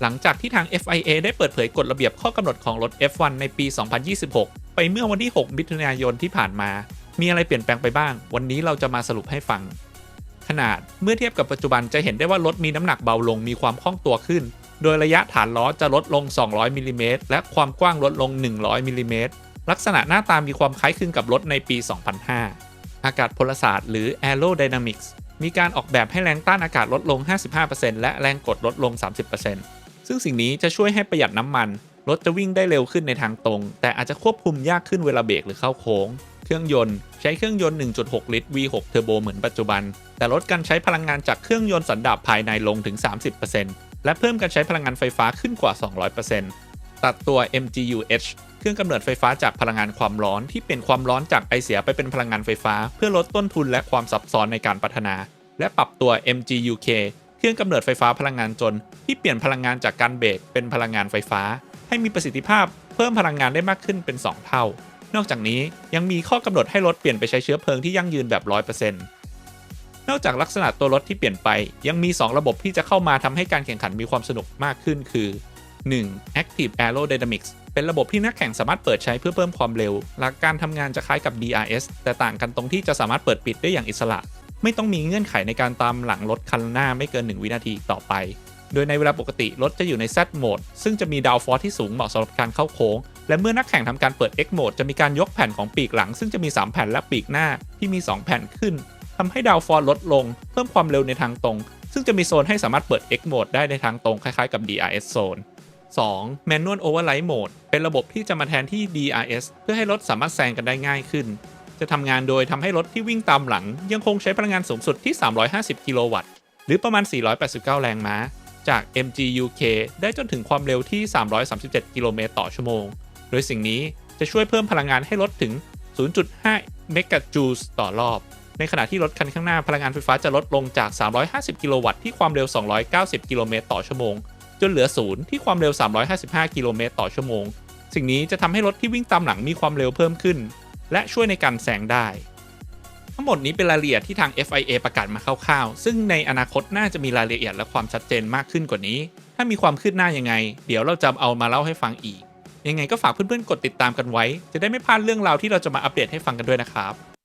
หลังจากที่ทาง FIA ได้เปิดเผยกฎระเบียบข้อกำหนดของรถ F1 ในปี 2026 ไปเมื่อวันที่ 6 มิถุนายนที่ผ่านมา มีอะไรเปลี่ยนแปลงไปบ้าง วันนี้เราจะมาสรุปให้ฟัง ขนาดเมื่อเทียบกับปัจจุบันจะเห็นได้ว่ารถมีน้ำหนักเบาลงมีความคล่องตัวขึ้น โดยระยะฐานล้อจะลดลง 200มิลลิเมตรและความกว้างลดลง 100มิลลิเมตรลักษณะหน้าตามีความคล้ายคลึงกับรถในปี 2005 อากาศพลศาสตร์หรือ Aerodynamics มีการออกแบบให้แรงต้านอากาศลดลง 55%และแรงกดลดลง 30% ซึ่งสิ่งนี้จะช่วยให้ประหยัดน้ำมัน รถจะวิ่งได้เร็วขึ้นในทางตรง แต่อาจจะควบคุมยากขึ้นเวลาเบรกหรือเข้าโค้ง เครื่องยนต์ใช้เครื่องยนต์ 1.6 ลิตร V6 เทอร์โบเหมือนปัจจุบัน แต่ลดการใช้พลังงานจากเครื่องยนต์สันดาปภายในลงถึง 30%และเพิ่มการใช้พลังงานไฟฟ้าขึ้นกว่า 200%ตัดตัว MGU-H เครื่องกำเนิดไฟฟ้าจากพลังงานความร้อนที่เปลี่ยนความร้อนจากไอเสียไปเป็นพลังงานไฟฟ้า เพื่อลดต้นทุนและความซับซ้อนในการพัฒนา และปรับตัว MGUK รื่องกำเนิดไฟฟ้าพลังงานจน ที่เปลี่ยนพลังงานจากการเบรกเป็นพลังงานไฟฟ้า ให้มีประสิทธิภาพเพิ่มพลังงานได้มากขึ้นเป็น 2 เท่า นอกจากนี้ยังมีข้อกำหนดให้รถเปลี่ยนไปใช้เชื้อเพลิงที่ยั่งยืนแบบ 100%นอกจากลักษณะตัวรถที่เปลี่ยนไป ยังมี 2 ระบบที่จะเข้ามาทำให้การแข่งขันมีความสนุกมากขึ้นคือ 1. Active Aerodynamics เป็นระบบที่นักแข่งสามารถเปิดใช้เพื่อเพิ่มความเร็ว หลักการทำงานจะคล้ายกับ DRS แต่ต่างกันตรงที่จะสามารถเปิดปิดได้อย่างอิสระ ไม่ต้องมีเงื่อนไขในการตามหลังรถคันหน้าไม่เกิน 1 วินาทีต่อไป โดยในเวลาปกติรถจะอยู่ใน Z Mode ซึ่งจะมีดาวฟอร์ที่สูงเหมาะสำหรับการเข้าโค้ง และเมื่อนักแข่งทำการเปิด X Mode จะมีการยกแผ่นของปีกหลัง ซึ่งจะมี 3 แผ่นและปีกหน้าที่มี 2 แผ่นขึ้นทำให้ดาวฟอร์ลดลง เพิ่มความเร็วในทางตรง ซึ่งจะมีโซนให้สามารถเปิด X Mode ได้ในทางตรงคล้ายๆกับ DRS Zone 2. Manual Override Mode เป็นระบบที่จะมาแทนที่ DRS เพื่อให้รถสามารถแซงกันได้ง่ายขึ้น จะทำงานโดยทำให้รถที่วิ่งตามหลัง ยังคงใช้พลังงานสูงสุดที่ 350 กิโลวัตต์ หรือประมาณ 489 แรงม้า จาก MGUK ได้จนถึงความเร็วที่ 337 กิโลเมตรต่อชั่วโมง โดยสิ่งนี้จะช่วยเพิ่มพลังงานให้รถถึง 0.5 เมกะจูลส์ต่อรอบ ในขณะที่รถคันข้างหน้าพลังงานไฟฟ้าจะลดลงจาก 350 กิโลวัตต์ที่ความเร็ว 290 กิโลเมตรต่อชั่วโมง จนเหลือศูนย์ที่ความเร็ว 355 กิโลเมตรต่อชั่วโมง สิ่งนี้จะทำให้รถที่วิ่งตามหลังมีความเร็วเพิ่มขึ้น และช่วยในการแซงได้ ทั้งหมดนี้เป็นรายละเอียดที่ทาง FIA ประกาศมาคร่าวๆ ซึ่งในอนาคตน่าจะมีรายละเอียดและความชัดเจนมากขึ้นกว่านี้ ถ้ามีความคืบหน้ายังไง เดี๋ยวเราจะเอามาเล่าให้ฟังอีก ยังไงก็ฝากเพื่อนๆกดติดตามกันไว้ จะได้ไม่พลาดเรื่องราวที่เราจะมาอัปเดตให้ฟังกันด้วยนะครับ